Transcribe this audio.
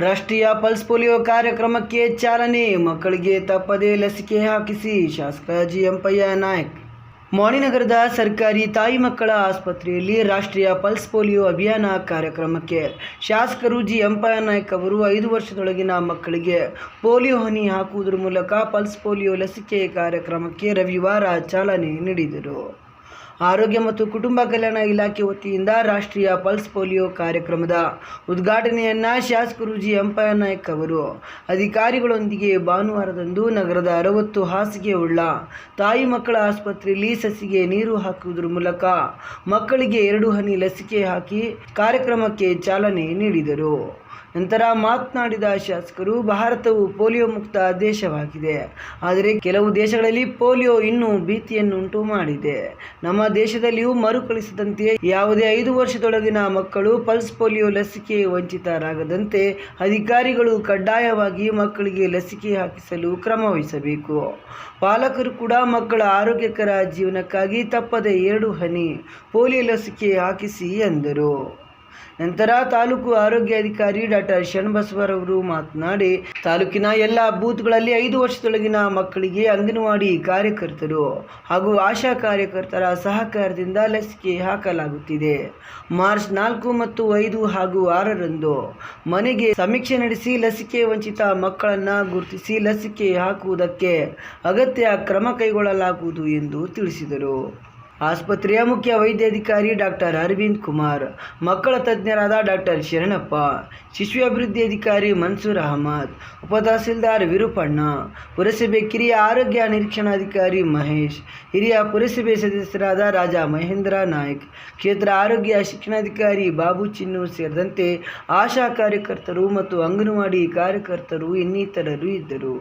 ರಾಷ್ಟ್ರೀಯ pulse polio ಕಾರ್ಯಕ್ರಮಕ್ಕೆ ಚಾಲನೆ, ಮಕ್ಕಳಿಗೆ ತಪ್ಪದೇ ಲಸಿಕೆ ಹಾಕಿಸಿ, ಶಾಸಕ ಜಿ ಎಂಪಯ್ಯ ನಾಯಕ್. ಮೋಣಿನಗರದ ಸರ್ಕಾರಿ ತಾಯಿ ಮಕ್ಕಳ ಆಸ್ಪತ್ರೆಯಲ್ಲಿ ರಾಷ್ಟ್ರೀಯ ಪಲ್ಸ್ ಪೋಲಿಯೋ ಅಭಿಯಾನ ಕಾರ್ಯಕ್ರಮಕ್ಕೆ ಶಾಸಕರು ಜಿ ನಾಯಕ್ ಅವರು ಐದು ವರ್ಷದೊಳಗಿನ ಮಕ್ಕಳಿಗೆ ಪೋಲಿಯೋ ಹನಿ ಹಾಕುವುದರ ಮೂಲಕ ಪಲ್ಸ್ ಪೋಲಿಯೋ ಲಸಿಕೆ ಕಾರ್ಯಕ್ರಮಕ್ಕೆ ರವಿವಾರ ಚಾಲನೆ ನೀಡಿದರು. ಆರೋಗ್ಯ ಮತ್ತು ಕುಟುಂಬ ಕಲ್ಯಾಣ ಇಲಾಖೆ ವತಿಯಿಂದ ರಾಷ್ಟ್ರೀಯ ಪಲ್ಸ್ ಪೋಲಿಯೋ ಕಾರ್ಯಕ್ರಮದ ಉದ್ಘಾಟನೆಯನ್ನ ಶಾಸಕರು ಜಿ ಎಂಪಯ್ಯ ನಾಯಕ್ ಅವರು. ಅಧಿಕಾರಿಗಳೊಂದಿಗೆ ಭಾನುವಾರದಂದು ನಗರದ ಅರವತ್ತು ಹಾಸಿಗೆ ಉಳ್ಳ ತಾಯಿ ಮಕ್ಕಳ ಆಸ್ಪತ್ರೆಯಲ್ಲಿ ಸಸಿಗೆ ನೀರು ಹಾಕುವುದರ ಮೂಲಕ ಮಕ್ಕಳಿಗೆ ಎರಡು ಹನಿ ಲಸಿಕೆ ಹಾಕಿ ಕಾರ್ಯಕ್ರಮಕ್ಕೆ ಚಾಲನೆ ನೀಡಿದರು. ನಂತರ ಮಾತನಾಡಿದ ಶಾಸಕರು, ಭಾರತವು ಪೋಲಿಯೋ ಮುಕ್ತ ದೇಶವಾಗಿದೆ. ಆದರೆ ಕೆಲವು ದೇಶಗಳಲ್ಲಿ ಪೋಲಿಯೋ ಇನ್ನೂ ಭೀತಿಯನ್ನುಂಟು ಮಾಡಿದೆ. ನಮ್ಮ ದೇಶದಲ್ಲಿಯೂ ಮರುಕಳಿಸದಂತೆ ಯಾವುದೇ ಐದು ವರ್ಷದೊಳಗಿನ ಮಕ್ಕಳು ಪಲ್ಸ್ ಪೋಲಿಯೋ ಲಸಿಕೆ ವಂಚಿತರಾಗದಂತೆ ಅಧಿಕಾರಿಗಳು ಕಡ್ಡಾಯವಾಗಿ ಮಕ್ಕಳಿಗೆ ಲಸಿಕೆ ಹಾಕಿಸಲು ಕ್ರಮ ವಹಿಸಬೇಕು. ಪಾಲಕರು ಕೂಡ ಮಕ್ಕಳ ಆರೋಗ್ಯಕರ ಜೀವನಕ್ಕಾಗಿ ತಪ್ಪದೆ ಎರಡು ಹನಿ ಪೋಲಿಯೋ ಲಸಿಕೆ ಹಾಕಿಸಿ ಎಂದರು. ನಂತರ ತಾಲೂಕು ಆರೋಗ್ಯಾಧಿಕಾರಿ ಡಾಕ್ಟರ್ ಶರಣಬಸವರವರು ಮಾತನಾಡಿ, ತಾಲೂಕಿನ ಎಲ್ಲ ಬೂತ್ಗಳಲ್ಲಿ ಐದು ವರ್ಷದೊಳಗಿನ ಮಕ್ಕಳಿಗೆ ಅಂಗನವಾಡಿ ಕಾರ್ಯಕರ್ತರು ಹಾಗೂ ಆಶಾ ಕಾರ್ಯಕರ್ತರ ಸಹಕಾರದಿಂದ ಲಸಿಕೆ ಹಾಕಲಾಗುತ್ತಿದೆ. ಮಾರ್ಚ್ ನಾಲ್ಕು ಮತ್ತು ಐದು ಹಾಗೂ ಆರರಂದು ಮನೆಗೆ ಸಮೀಕ್ಷೆ ನಡೆಸಿ ಲಸಿಕೆ ವಂಚಿತ ಮಕ್ಕಳನ್ನು ಗುರುತಿಸಿ ಲಸಿಕೆ ಹಾಕುವುದಕ್ಕೆ ಅಗತ್ಯ ಕ್ರಮ ಕೈಗೊಳ್ಳಲಾಗುವುದು ಎಂದು ತಿಳಿಸಿದರು. ಆಸ್ಪತ್ರೆಯ ಮುಖ್ಯ ವೈದ್ಯಾಧಿಕಾರಿ ಡಾಕ್ಟರ್ ಅರವಿಂದ್ ಕುಮಾರ್, ಮಕ್ಕಳ ತಜ್ಞರಾದ ಡಾಕ್ಟರ್ ಶರಣಪ್ಪ, ಶಿಶು ಅಭಿವೃದ್ಧಿ ಅಧಿಕಾರಿ ಮನ್ಸೂರ್ ಅಹಮದ್ ಉಪತಹಸೀಲ್ದಾರ್ ವಿರುಪಣ್ಣ, ಪುರಸಭೆ ಕಿರಿಯ ಆರೋಗ್ಯ ನಿರೀಕ್ಷಣಾಧಿಕಾರಿ ಮಹೇಶ್, ಹಿರಿಯ ಪುರಸಭೆ ಸದಸ್ಯರಾದ ರಾಜಾ ಮಹೇಂದ್ರ ನಾಯ್ಕ್, ಕ್ಷೇತ್ರ ಆರೋಗ್ಯ ಶಿಕ್ಷಣಾಧಿಕಾರಿ ಬಾಬು ಚಿನ್ನು ಸೇರಿದಂತೆ ಆಶಾ ಕಾರ್ಯಕರ್ತರು ಮತ್ತು ಅಂಗನವಾಡಿ ಕಾರ್ಯಕರ್ತರು ಇನ್ನಿತರರು ಇದ್ದರು.